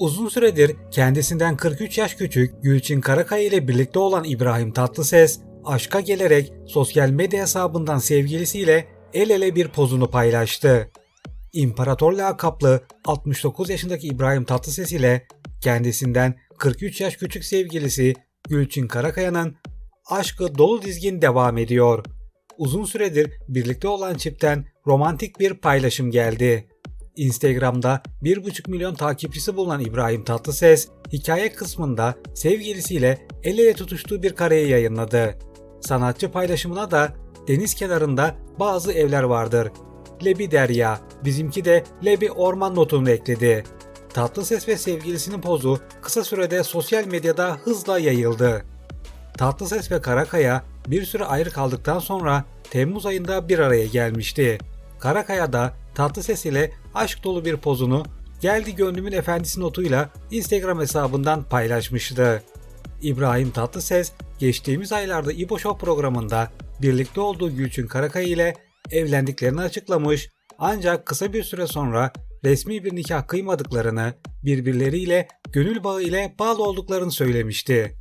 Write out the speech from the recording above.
Uzun süredir kendisinden 43 yaş küçük Gülçin Karakaya ile birlikte olan İbrahim Tatlıses, aşka gelerek sosyal medya hesabından sevgilisiyle el ele bir pozunu paylaştı. İmparator lakaplı 69 yaşındaki İbrahim Tatlıses ile kendisinden 43 yaş küçük sevgilisi Gülçin Karakaya'nın aşkı dolu dizgin devam ediyor. Uzun süredir birlikte olan çiftten romantik bir paylaşım geldi. Instagram'da 1,5 milyon takipçisi bulunan İbrahim Tatlıses, hikaye kısmında sevgilisiyle el ele tutuştuğu bir kareyi yayınladı. Sanatçı paylaşımına da deniz kenarında bazı evler vardır. Lebi derya, bizimki de Lebi orman notunu ekledi. Tatlıses ve sevgilisinin pozu kısa sürede sosyal medyada hızla yayıldı. Tatlıses ve Karakaya bir süre ayrı kaldıktan sonra Temmuz ayında bir araya gelmişti. Karakaya da Tatlıses ile aşk dolu bir pozunu Geldi Gönlümün Efendisi notuyla Instagram hesabından paylaşmıştı. İbrahim Tatlıses geçtiğimiz aylarda İbo Show programında birlikte olduğu Gülçin Karakaya ile evlendiklerini açıklamış ancak kısa bir süre sonra resmi bir nikah kıymadıklarını, birbirleriyle gönül bağı ile bağlı olduklarını söylemişti.